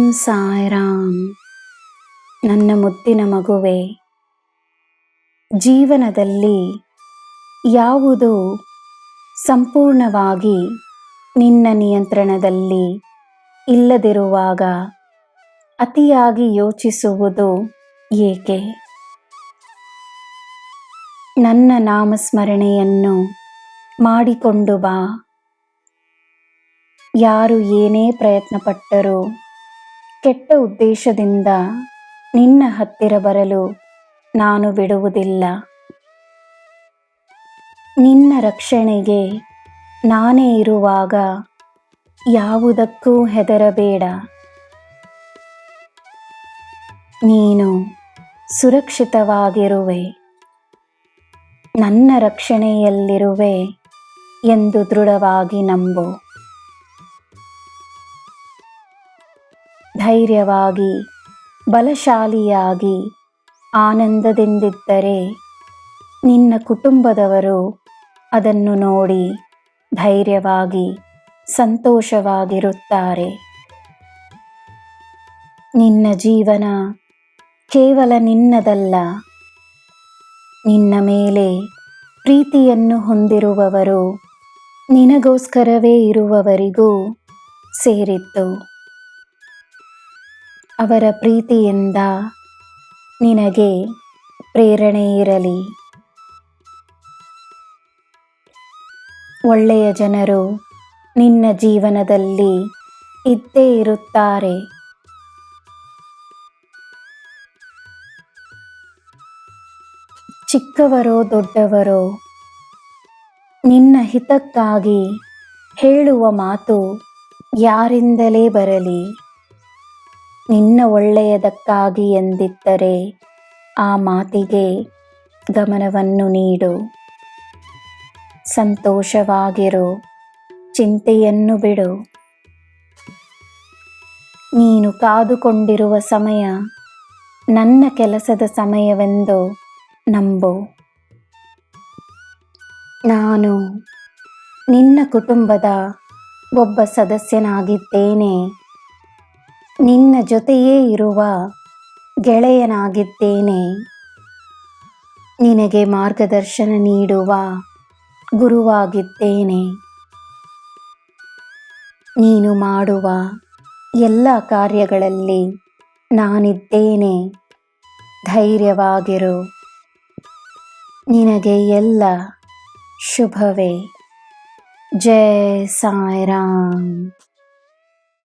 ಓಂ ಸಾಯಿರಾಮ್. ನನ್ನ ಮುದ್ದಿನ ಮಗುವೆ, ಜೀವನದಲ್ಲಿ ಯಾವುದು ಸಂಪೂರ್ಣವಾಗಿ ನಿನ್ನ ನಿಯಂತ್ರಣದಲ್ಲಿ ಇಲ್ಲದಿರುವಾಗ ಅತಿಯಾಗಿ ಯೋಚಿಸುವುದು ಏಕೆ? ನನ್ನ ನಾಮಸ್ಮರಣೆಯನ್ನು ಮಾಡಿಕೊಂಡು ಬಾ. ಯಾರು ಏನೇ ಪ್ರಯತ್ನಪಟ್ಟರೂ ಕೆಟ್ಟ ಉದ್ದೇಶದಿಂದ ನಿನ್ನ ಹತ್ತಿರ ಬರಲು ನಾನು ಬಿಡುವುದಿಲ್ಲ. ನಿನ್ನ ರಕ್ಷಣೆಗೆ ನಾನೇ ಇರುವಾಗ ಯಾವುದಕ್ಕೂ ಹೆದರಬೇಡ. ನೀನು ಸುರಕ್ಷಿತವಾಗಿರುವೆ. ನನ್ನ ರಕ್ಷಣೆಯಲ್ಲಿರುವೆ ಎಂದು ದೃಢವಾಗಿ ನಂಬು. ಧೈರ್ಯವಾಗಿ, ಬಲಶಾಲಿಯಾಗಿ ಆನಂದದಿಂದಿದ್ದರೆ ನಿನ್ನ ಕುಟುಂಬದವರು ಅದನ್ನು ನೋಡಿ ಧೈರ್ಯವಾಗಿ ಸಂತೋಷವಾಗಿರುತ್ತಾರೆ. ನಿನ್ನ ಜೀವನ ಕೇವಲ ನಿನ್ನದಲ್ಲ, ನಿನ್ನ ಮೇಲೆ ಪ್ರೀತಿಯನ್ನು ಹೊಂದಿರುವವರು ನಿನಗೋಸ್ಕರವೇ ಇರುವವರಿಗೂ ಸೇರಿತ್ತು. ಅವರ ಪ್ರೀತಿಯಿಂದ ನಿನಗೆ ಪ್ರೇರಣೆ ಇರಲಿ. ಒಳ್ಳೆಯ ಜನರು ನಿನ್ನ ಜೀವನದಲ್ಲಿ ಇದ್ದೇ ಇರುತ್ತಾರೆ. ಚಿಕ್ಕವರೋ ದೊಡ್ಡವರೋ, ನಿನ್ನ ಹಿತಕ್ಕಾಗಿ ಹೇಳುವ ಮಾತು ಯಾರಿಂದಲೇ ಬರಲಿ. ನಿನ್ನ ಒಳ್ಳೆಯದಕ್ಕಾಗಿ ಎಂದಿದ್ದರೆ ಆ ಮಾತಿಗೆ ಗಮನವನ್ನು ನೀಡು. ಸಂತೋಷವಾಗಿರು, ಚಿಂತೆಯನ್ನು ಬಿಡು. ನೀನು ಕಾದುಕೊಂಡಿರುವ ಸಮಯ ನನ್ನ ಕೆಲಸದ ಸಮಯವೆಂದು ನಂಬು. ನಾನು ನಿನ್ನ ಕುಟುಂಬದ ಒಬ್ಬ ಸದಸ್ಯನಾಗಿದ್ದೇನೆ. ನಿನ್ನ ಜೊತೆಯೇ ಇರುವ ಗೆಳೆಯನಾಗಿದ್ದೇನೆ. ನಿನಗೆ ಮಾರ್ಗದರ್ಶನ ನೀಡುವ ಗುರುವಾಗಿದ್ದೇನೆ. ನೀನು ಮಾಡುವ ಎಲ್ಲ ಕಾರ್ಯಗಳಲ್ಲಿ ನಾನಿದ್ದೇನೆ. ಧೈರ್ಯವಾಗಿರು. ನಿನಗೆ ಎಲ್ಲ ಶುಭವೇ. ಜಯ ಸಾಯಿರಾಮ್.